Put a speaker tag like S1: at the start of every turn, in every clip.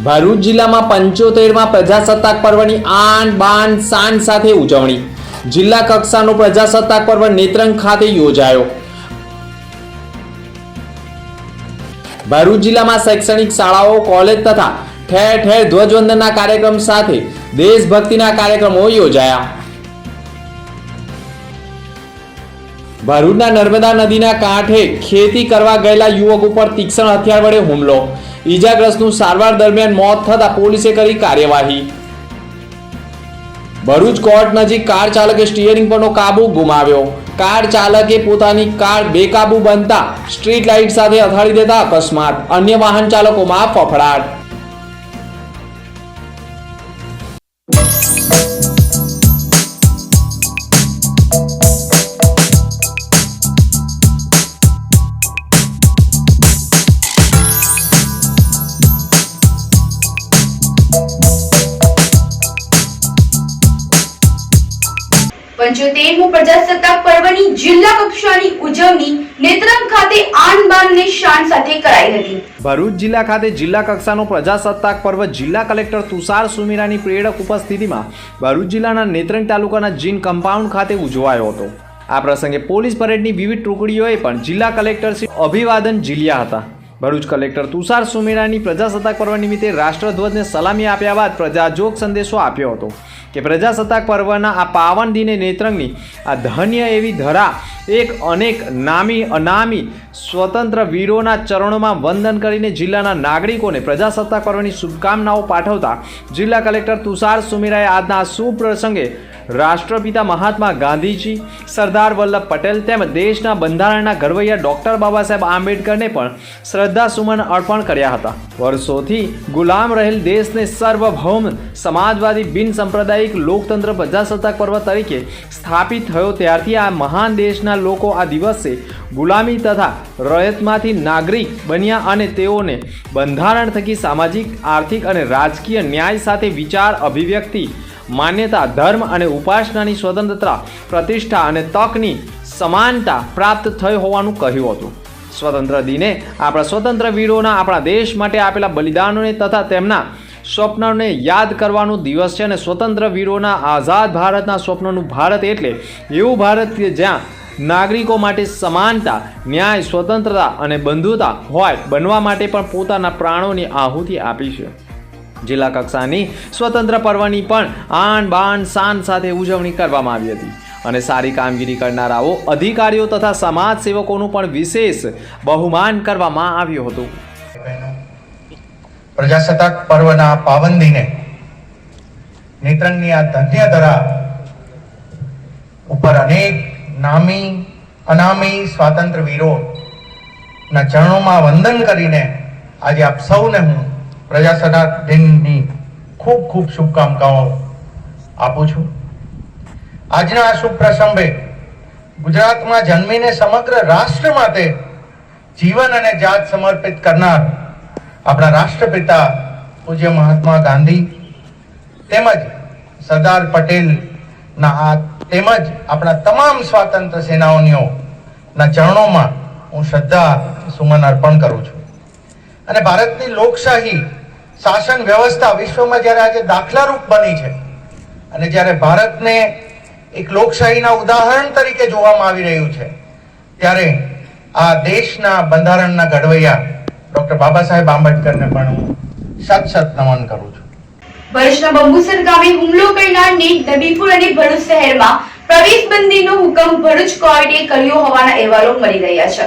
S1: ભરૂચ જિલ્લામાં પંચોતેરમાં પ્રજાસત્તાક પર્વની આન બાન શાન સાથે ઉજવણી જિલ્લા કક્ષાનો પ્રજાસત્તાક પર્વ નેત્રંગ ખાતે યોજાયો ભરૂચ જિલ્લામાં શૈક્ષણિક શાળાઓ કોલેજ તથા ઠેર ઠેર ધ્વજવંદનના કાર્યક્રમ સાથે દેશભક્તિના કાર્યક્રમો યોજાયા. ભરૂચના નર્મદા નદીના કાંઠે ખેતી કરવા ગયેલા યુવક ઉપર તીક્ષ્ણ હથિયાર વડે હુમલો. ઈજાગ્રસ્તનું સારવાર દરમિયાન મોત થતા પોલીસે કરી કાર્યવાહી. ભરૂચ કોર્ટ નજીક કાર ચાલકે સ્ટીયરિંગ પરનો કાબુ ગુમાવ્યો. કાર ચાલકે પોતાની કાર બેકાબુ બનતા સ્ટ્રીટ લાઇટ સાથે અથાડી દેતા અકસ્માત. અન્ય વાહન ચાલકોમાં ફફડાટ. ભરૂચ જિલ્લા ખાતે જિલ્લા કક્ષાનો પ્રજાસત્તાક પર્વ જિલ્લા કલેક્ટર તુષાર સુમીરાની પ્રેરક ઉપસ્થિતિમાં ભરૂચ જિલ્લાના નેત્રંગ તાલુકાના જીન કમ્પાઉન્ડ ખાતે ઉજવાયો હતો. આ પ્રસંગે પોલીસ પરેડની વિવિધ ટુકડીઓએ પણ જિલ્લા કલેક્ટર શ્રી અભિવાદન ઝીલ્યા હતા. ભરૂચ કલેક્ટર તુષાર સુમેરાની પ્રજાસત્તાક પર્વ નિમિત્તે રાષ્ટ્રધ્વજને સલામી આપ્યા બાદ પ્રજાજોગ સંદેશો આપ્યો હતો. કે પ્રજાસત્તાક પર્વના આ પાવન દિને નેત્રંગની આ ધન્ય એવી ધરા એક અનેક નામી અનામી સ્વતંત્ર વીરોના ચરણોમાં વંદન કરીને જિલ્લાના નાગરિકોને પ્રજાસત્તાક પર્વની શુભકામનાઓ પાઠવતા જિલ્લા કલેક્ટર તુષાર સુમીરાએ આજના આ શુભ પ્રસંગે રાષ્ટ્રપિતા મહાત્મા ગાંધીજી, સરદાર વલ્લભ પટેલ તેમજ દેશના બંધારણના ઘડવૈયા ડૉક્ટર બાબા સાહેબ આંબેડકરને પણ શ્રદ્ધાસુમન અર્પણ કર્યા હતા. વર્ષોથી ગુલામ રહેલ દેશને સાર્વભૌમ સમાજવાદી બિન સાંપ્રદાયિક લોકતંત્ર પ્રજાસત્તાક પર્વ તરીકે સ્થાપિત થયો ત્યારથી આ મહાન દેશના લોકો આ દિવસે ગુલામી તથા રયતમાંથી નાગરિક બન્યા અને તેઓને બંધારણ થકી સામાજિક, આર્થિક અને રાજકીય ન્યાય સાથે વિચાર, અભિવ્યક્તિ માન્યતા, ધર્મ અને ઉપાસનાની સ્વતંત્રતા, પ્રતિષ્ઠા અને તકની સમાનતા પ્રાપ્ત થઈ હોવાનું કહ્યું હતું. સ્વતંત્ર દિને આપણા સ્વતંત્ર વીરોના આપણા દેશ માટે આપેલા બલિદાનોને તથા તેમના સ્વપ્નોને યાદ કરવાનો દિવસ છે અને સ્વતંત્ર વીરોના આઝાદ ભારતના સ્વપ્નનું ભારત એટલે એવું ભારત કે જ્યાં નાગરિકો માટે સમાનતા, ન્યાય, સ્વતંત્રતા અને બંધુતા હોય, બનવા માટે પણ પોતાના પ્રાણોની આહુતિ આપી છે. જિલ્લા કક્ષાની સ્વતંત્ર પર્વની પણ આન બાન શાન સાથે ઉજવણી કરવામાં આવી હતી. અને સારી કામગીરી કરનારાઓ, અધિકારીઓ તથા સમાજ સેવકોનું પણ વિશેષ બહુમાન કરવામાં આવ્યું હતું.
S2: પ્રજાસત્તાક પર્વના પાવન દિને નેત્રંગની આ ધન્ય ધરા ઉપર અનેક નામી, અનામી સ્વાતંત્ર્ય વીરો ના ચરણોમાં વંદન કરીને આજે આપ સૌને હું પ્રજાસત્તાક દિનની ખૂબ ખૂબ શુભકામનાઓ આપું છું. આજના આ શુભ પ્રસંગે ગુજરાતમાં જન્મીને સમગ્ર રાષ્ટ્ર માટે જીવન અને જાત સમર્પિત કરનાર આપણા રાષ્ટ્રપિતા પૂજ્ય મહાત્મા ગાંધી તેમજ સરદાર પટેલના આ તેમજ આપણા તમામ સ્વાતંત્ર્ય સેનાઓના ચરણોમાં હું શ્રદ્ધા સુમન અર્પણ કરું છું. અને ભારતની લોકશાહી શાસન વ્યવસ્થા વિશ્વમાં જ્યારે આજે દાખલારૂપ બની છે અને જ્યારે ભારતને એક લોકશાહીના ઉદાહરણ તરીકે જોવામાં આવી રહ્યું છે, ત્યારે આ દેશના બંધારણના ઘડવૈયા ડોક્ટર બાબા સાહેબ આંબેડકરને પણ હું સત સત નમન કરું છું.
S3: ભરૂચના બંબુસર ગામે હુમલો કરનારને દબીપુર અને ભરૂચ શહેરમાં પ્રવેશબંધીનો હુકમ ભરૂચ કોર્ટે કર્યો હોવાના અહેવાલો મળી રહ્યા છે.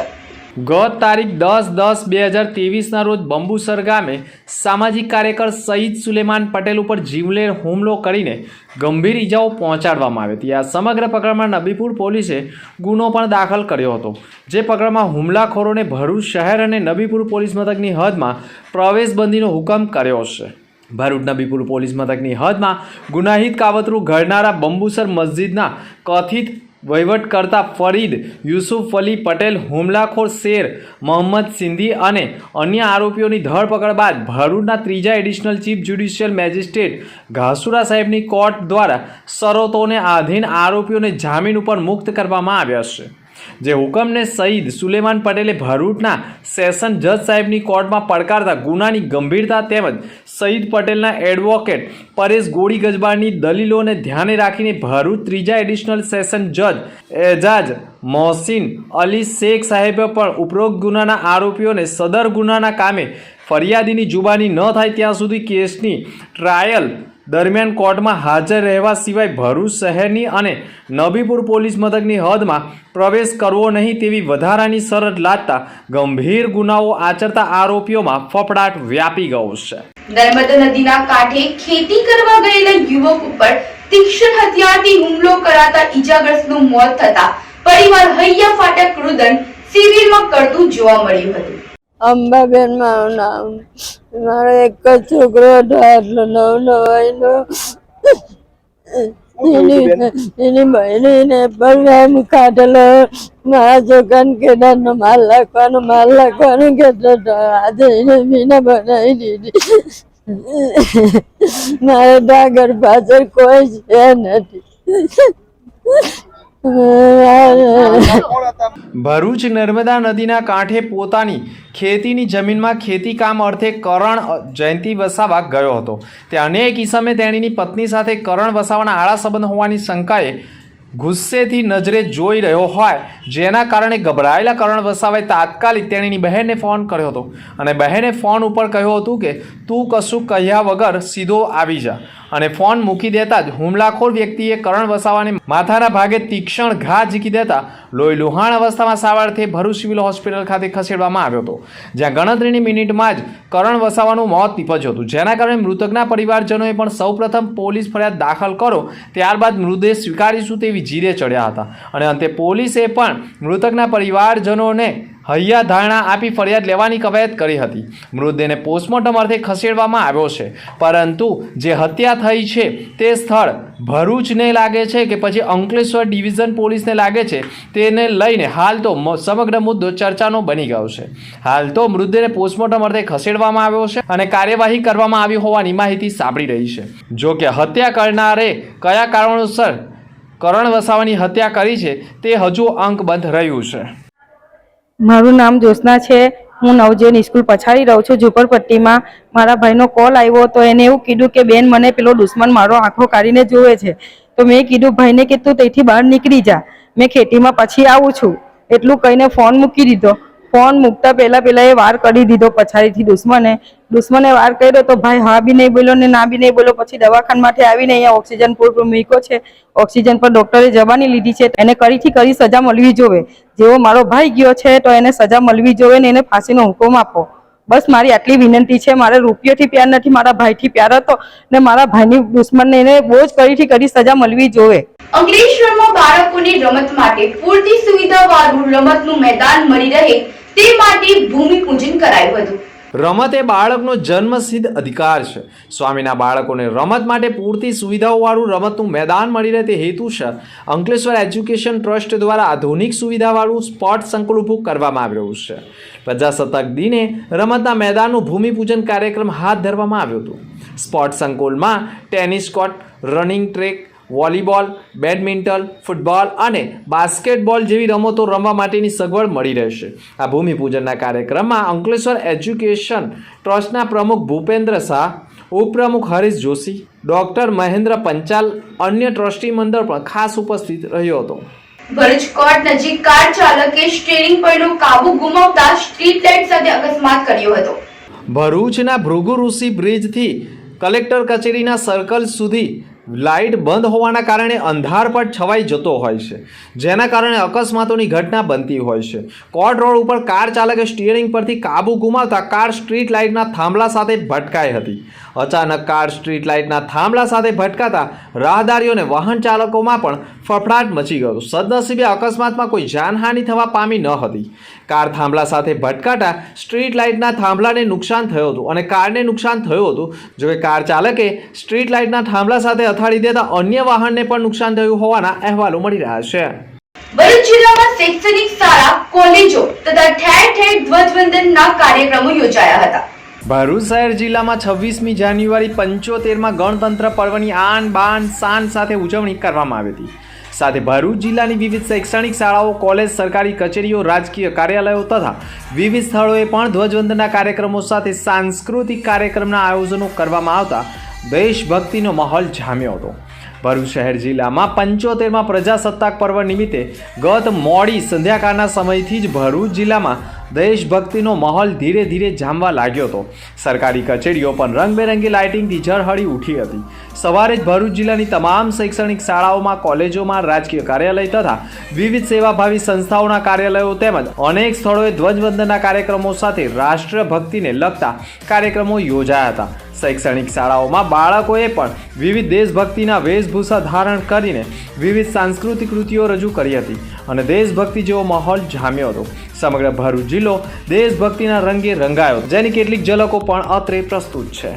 S1: ગત તારીખ દસ દસ બે હજાર ત્રેવીસના રોજ બંબુસર ગામે સામાજિક કાર્યકર સઈદ સુલેમાન પટેલ ઉપર જીવલેણ હુમલો કરીને ગંભીર ઇજાઓ પહોંચાડવામાં આવી હતી. આ સમગ્ર પ્રકરણમાં નબીપુર પોલીસે ગુનો પણ દાખલ કર્યો હતો. જે પ્રકરણમાં હુમલાખોરોને ભરૂચ શહેર અને નબીપુર પોલીસ મથકની હદમાં પ્રવેશબંધીનો હુકમ કર્યો છે. ભરૂચ નબીપુર પોલીસ મથકની હદમાં ગુનાહિત કાવતરું ઘડનારા બંબુસર મસ્જિદના કથિત વહીવટ કરતા ફરીદ યુસુફ અલી પટેલ, હુમલાખોર શેર, મોહમ્મદ સિંધી અને અન્ય આરોપીઓની ધરપકડ બાદ ભરૂચના ત્રીજા additional chief judicial magistrate Ghasura સાહેબની કોર્ટ દ્વારા શરતોને આધીન આરોપીઓને જામીન ઉપર મુક્ત કરવામાં આવ્યા છે. જે હુકમને સઈદ સુલેમાન પટેલે ભરૂચના સેશન જજ સાહેબની કોર્ટમાં પડકારતા ગુનાની ગંભીરતા તેમજ સઈદ પટેલના એડવોકેટ પરેશ ગોળી ગજબારની દલીલોને ધ્યાને રાખીને ભરૂચ ત્રીજા એડિશનલ સેશન જજ એજાજ મોહસિન અલી શેખ સાહેબે પણ ઉપરોક્ત ગુનાના આરોપીઓને સદર ગુનાના કામે ફરિયાદીની જુબાની ન થાય ત્યાં સુધી કેસની ટ્રાયલ દરમિયાન કોર્ટમાં હાજર રહેવા સિવાય ભરૂચ શહેરની અને નબીપુર પોલીસ મથકની હદમાં પ્રવેશ કરવો નહીં તેવી વધારાની શરત લાદતા ગંભીર ગુનાઓ આચરતા આરોપીઓમાં ફફડાટ વ્યાપી ગયો છે.
S3: નર્મદા નદીના કાંઠે ખેતી કરવા ગયેલા યુવક ઉપર તીક્ષ્ણ હથિયારથી હુમલો કરાતા ઈજાગ્રસ્તનું મોત થતા પરિવાર હૈયા ફાટક રુદન સિવિલમાં કરતું જોવા મળ્યું હતું.
S4: અંબાબેન મારું નામ. મારો એક જ છોકરો હતો આટલો નવ નવાઈનો એની બહેનીને પણ એમ કાઢેલો. મારા છોકરાને કેદારનો માલ લખવાનો માલ લખવાનો કહેતો હતો. આજે એને મીના બનાવી દીધી. મારે ડાગર પાછળ કોઈ છે નથી.
S1: ભરૂચ નર્મદા નદીના કાંઠે પોતાની ખેતીની જમીનમાં ખેતી કામ અર્થે કરણ જયંતિ વસાવા ગયો હતો. તે અનેક ઈસમે તેણીની પત્ની સાથે કરણ વસાવાના આળા સંબંધ હોવાની શંકાએ ગુસ્સેથી નજરે જોઈ રહ્યો હોય. જેના કારણે ગભરાયેલા કરણ વસાવાએ તાત્કાલિક તેણીની બહેનને ફોન કર્યો હતો. અને બહેને ફોન ઉપર કહ્યું હતું કે, તું કશું કહ્યા વગર સીધો આવી જા. અને ફોન મૂકી દેતા જ હુમલાખોર વ્યક્તિએ કરણ વસાવાને માથાના ભાગે તીક્ષણ ઘા ઝીકી દેતા લોહી લુહાણ અવસ્થામાં સારવારથી ભરૂચ સિવિલ હોસ્પિટલ ખાતે ખસેડવામાં આવ્યો હતો. જ્યાં ગણતરીની મિનિટમાં જ કરણ વસાવાનું મોત નીપજ્યું હતું. જેના કારણે મૃતકના પરિવારજનોએ પણ સૌપ્રથમ પોલીસ ફરિયાદ દાખલ કરો, ત્યારબાદ મૃતદેહ સ્વીકારીશું તેવી જીરે ચડ્યા હતા. અને અંતે પોલીસે પણ મૃતકના પરિવારજનોને હૈયા ધારણા આપી ફરિયાદ લેવાની કવાયત કરી હતી. મૃતદેહને પોસ્ટમોર્ટમ અર્થે ખસેડવામાં આવ્યો છે. પરંતુ જે હત્યા થઈ છે તે સ્થળ ભરૂચને લાગે છે કે પછી અંકલેશ્વર ડિવિઝન પોલીસને લાગે છે તેને લઈને હાલ તો સમગ્ર મુદ્દો ચર્ચાનો બની ગયો છે. હાલ તો મૃતદેહને પોસ્ટમોર્ટમ અર્થે ખસેડવામાં આવ્યો છે અને કાર્યવાહી કરવામાં આવી હોવાની માહિતી સાંભળી રહી છે. જો કે હત્યા કરનારે કયા કારણોસર કરણ વસાવાની હત્યા કરી છે, તે હજુ અંકબંધ રહ્યું છે.
S5: મારું નામ જ્યોત્સના છે. હું નવજેન સ્કૂલ પછાડી રહું છું. ઝુંપડપટ્ટીમાં મારા ભાઈનો કોલ આવ્યો તો એને એવું કીધું કે, બેન, મને પેલો દુશ્મન મારો આંખો કાઢીને જોવે છે. તો મેં કીધું, ભાઈને કે તું તેથી બહાર નીકળી જા. મેં ખેતીમાં પછી આવું છું. એટલું કહીને ફોન મૂકી દીધો. ફોન મૂકતા પહેલા પહેલા એ વાર કરી દીધો પછાડીથી દુશ્મને. દુશ્મને વાર કર્યો તો ભાઈ હા બી નહીં બોલ્યો ને ના બી નહીં બોલ્યો. પછી દવાખાનામાંથી આવીને અહીંયા ઓક્સિજન પૂર મૂક્યો છે. ઓક્સિજન પર ડોક્ટરે જવાની લીધી છે. એને કરીથી કરી સજા મળવી જોવે. જેવો મારો ભાઈ ગયો છે તો એને સજા મળવી જોવે ને એને ફાંસીનો હુકમ આપો. બસ મારી આટલી વિનંતી છે. મારે રૂપિયોથી પ્યાર નથી. મારા ભાઈથી પ્યાર હતો ને મારા ભાઈની દુશ્મનને એને બહુ જ કરીથી કરી સજા મળવી જોવે.
S3: અંકલેશ્વરમાં બાળકોને રમત માટે પૂરતી સુવિધાવાળું રમતનું મેદાન મળી રહે. તે માટે ભૂમિપૂજન કરાયું હતું.
S1: રમત એ બાળકનો જન્મસિદ્ધ અધિકાર છે. સ્વામીના બાળકોને રમત માટે પૂરતી સુવિધાઓવાળું રમતનું મેદાન મળી રહે તે હેતુસર અંકલેશ્વર એજ્યુકેશન ટ્રસ્ટ દ્વારા આધુનિક સુવિધાવાળું સ્પોર્ટ સંકુલ ઊભું કરવામાં આવી રહ્યું છે. પ્રજાસત્તાક દિને રમતના મેદાનનું ભૂમિપૂજન કાર્યક્રમ હાથ ધરવામાં આવ્યો હતો. સ્પોર્ટ સંકુલમાં tennis court, running track volleyball badminton football અને બાસ્કેટબોલ જેવી રમતો રમવા માટેની સગવડ મળી રહેશે. આ ભૂમિપૂજનના કાર્યક્રમમાં અંકલેશ્વર એજ્યુકેશન ટ્રસ્ટના પ્રમુખ ભૂપેન્દ્ર શાહ ઉપપ્રમુખ હરીશ જોશી ડોક્ટર મહેન્દ્ર પંચાલ અન્ય ટ્રસ્ટી મંડળ પણ ખાસ ઉપસ્થિત રહ્યો હતો.
S3: ભરૂચ નજીક કાર ચાલકે સ્ટીરિંગ પરનો કાબુ ગુમાવતા સ્ટ્રીટ લાઇટ સાથે અકસ્માત કર્યો હતો.
S1: ભરૂચના ભૃગુ ઋષિ બ્રિજથી કલેક્ટર કચેરીના સર્કલ સુધી લાઇટ બંધ હોવાના કારણે અંધાર પણ છવાઈ જતો હોય છે. જેના કારણે અકસ્માતોની ઘટના બનતી હોય છે. કોર્ટ રોડ ઉપર કાર ચાલકે સ્ટીયરિંગ પરથી કાબુ ગુમાવતા કાર સ્ટ્રીટ લાઇટના થાંભલા સાથે ભટકાઈ હતી. અચાનક કાર સ્ટ્રીટ લાઇટના થાંભલા સાથે ભટકાતા રાહદારીઓને વાહન ચાલકોમાં પણ ફફડાટ મચી ગયો સદનસીબે અકસ્માતમાં કોઈ જાનહાનિ થવા પામી ન હતી. કાર થાંભલા સાથે ભટકાતા સ્ટ્રીટ લાઇટના થાંભલાને નુકસાન થયું હતું અને કારને નુકસાન થયું હતું. જોકે કાર ચાલકે સ્ટ્રીટ લાઇટના થાંભલા સાથે અથાડી દેતા અન્ય વાહનને પણ નુકસાન થયું હોવાના અહેવાલો મળી રહ્યા છે.
S3: શૈક્ષણિક શાળા, કોલેજો તથા ઠેર ઠેર ધ્વજવંદનના કાર્યક્રમો યોજાયા હતા.
S1: ભરૂચ શહેર જિલ્લામાં છવ્વીસમી જાન્યુઆરી પંચોતેરમાં ગણતંત્ર પર્વની આન, બાન શાન સાથે ઉજવણી કરવામાં આવી હતી. સાથે ભરૂચ જિલ્લાની વિવિધ શૈક્ષણિક શાળાઓ, કોલેજ, સરકારી કચેરીઓ, રાજકીય કાર્યાલયો તથા વિવિધ સ્થળોએ પણ ધ્વજવંદના કાર્યક્રમો સાથે સાંસ્કૃતિક કાર્યક્રમના આયોજનો કરવામાં આવતા દેશભક્તિનો માહોલ જામ્યો હતો. ભરૂચ શહેર જિલ્લામાં પંચોતેરમાં પ્રજાસત્તાક પર્વ નિમિત્તે ગત મોડી સંધ્યાકાળના સમયથી જ ભરૂચ જિલ્લામાં દેશભક્તિનો માહોલ ધીરે ધીરે જામવા લાગ્યો હતો. સરકારી કચેરીઓ પણ રંગબેરંગી લાઇટિંગથી ઝળહળી ઉઠી હતી. સવારે જ ભરૂચ જિલ્લાની તમામ શૈક્ષણિક શાળાઓમાં, કોલેજોમાં રાજકીય કાર્યાલય તથા વિવિધ સેવાભાવી સંસ્થાઓના કાર્યાલયો તેમજ અનેક સ્થળોએ ધ્વજવંદનના કાર્યક્રમો સાથે રાષ્ટ્રભક્તિને લગતા કાર્યક્રમો યોજાયા હતા. શૈક્ષણિક શાળાઓમાં બાળકોએ પણ વિવિધ દેશભક્તિના વેશભૂષા ધારણ કરીને વિવિધ સાંસ્કૃતિક કૃતિઓ રજૂ કરી હતી અને દેશભક્તિ જેવો માહોલ જામ્યો હતો. સમગ્ર ભરૂચ જિલ્લો દેશભક્તિના રંગે રંગાયો. જેની કેટલીક ઝલકો પણ અત્રે પ્રસ્તુત છે.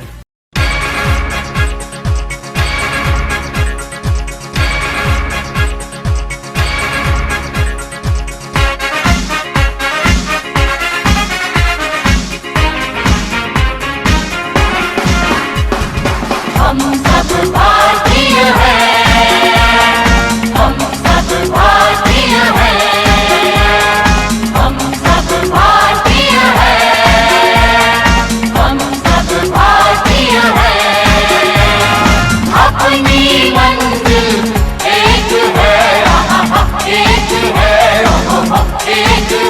S6: Hey,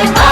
S6: Bye.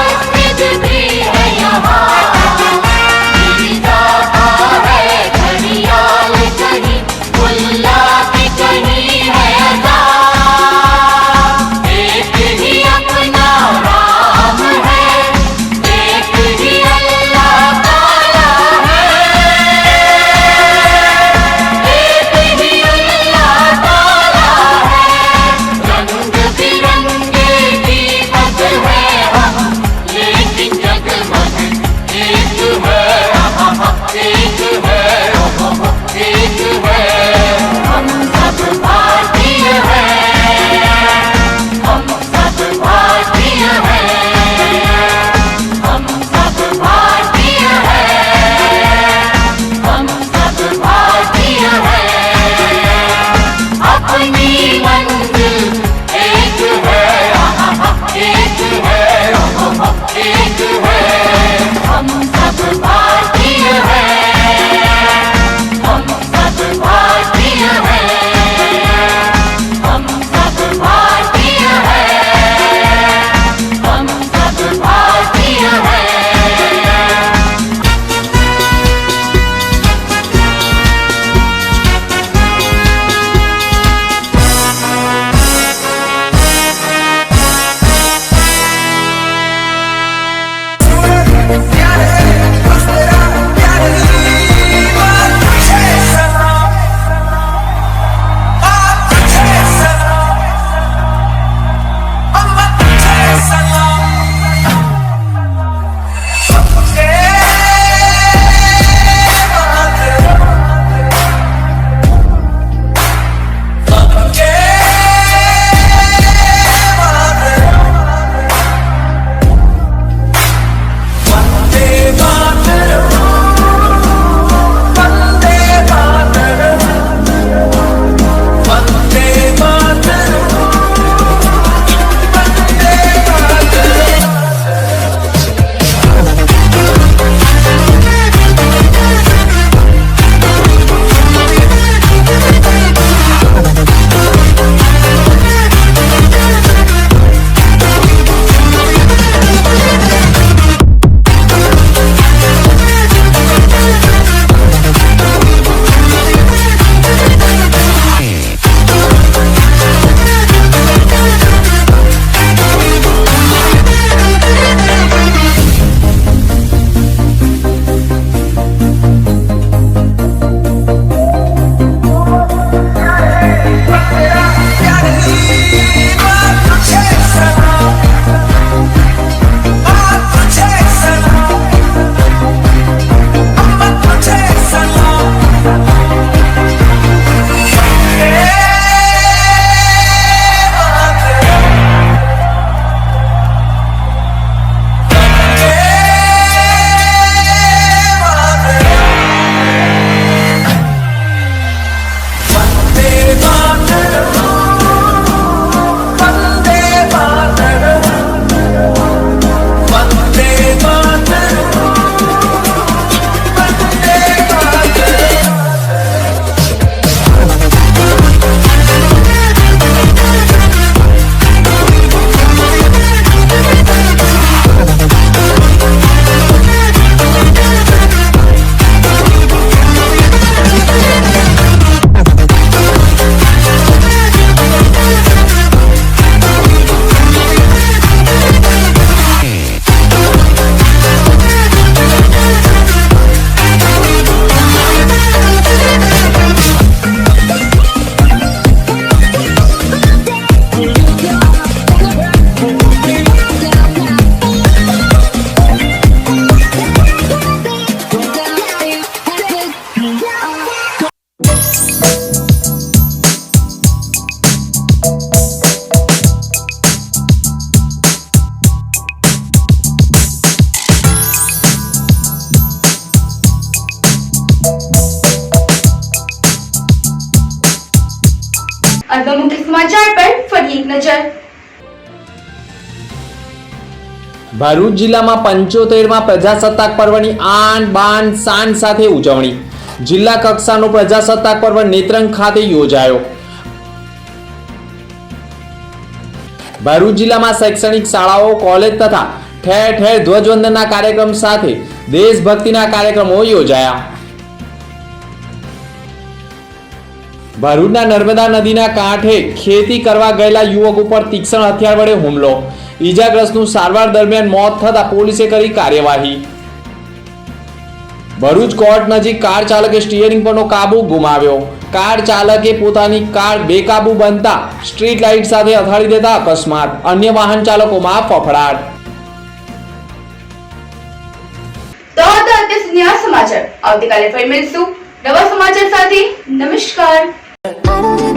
S3: નજર.
S1: ભરૂચ જિલ્લામાં પંચોતેરમાં પ્રજાસત્તાક પર્વની આન, બાન શાન સાથે ઉજવણી. જિલ્લા કક્ષાનો પ્રજાસત્તાક પર્વ નેત્રંગ ખાતે યોજાયો. ભરૂચ જિલ્લામાં શૈક્ષણિક શાળાઓ, કોલેજ તથા ઠેર ઠેર ધ્વજવંદનના કાર્યક્રમ સાથે દેશભક્તિના કાર્યક્રમો યોજાયા. ભરૂચના નર્મદા નદીના કાંઠે ખેતી કરવા ગયેલા યુવક ઉપર તીક્ષ્ણ હથિયાર વડે હુમલો. ઈજાગ્રસ્તનું સારવાર દરમિયાન મોત થતા પોલીસે કરી કાર્યવાહી. ભરૂચ કોર્ટ નજીક કાર ચાલકે સ્ટીયરિંગ પરનો કાબુ ગુમાવ્યો. કાર ચાલકે પોતાની કાર બેકાબુ બનતા સ્ટ્રીટ લાઇટ સાથે અથાડી દેતા અકસ્માત. અન્ય વાહન ચાલકોમાં ફફડાટ.
S3: સમાચાર. આવતીકાલે ફરી મળીશું. નવા સમાચાર સાથે નમસ્કાર. I don't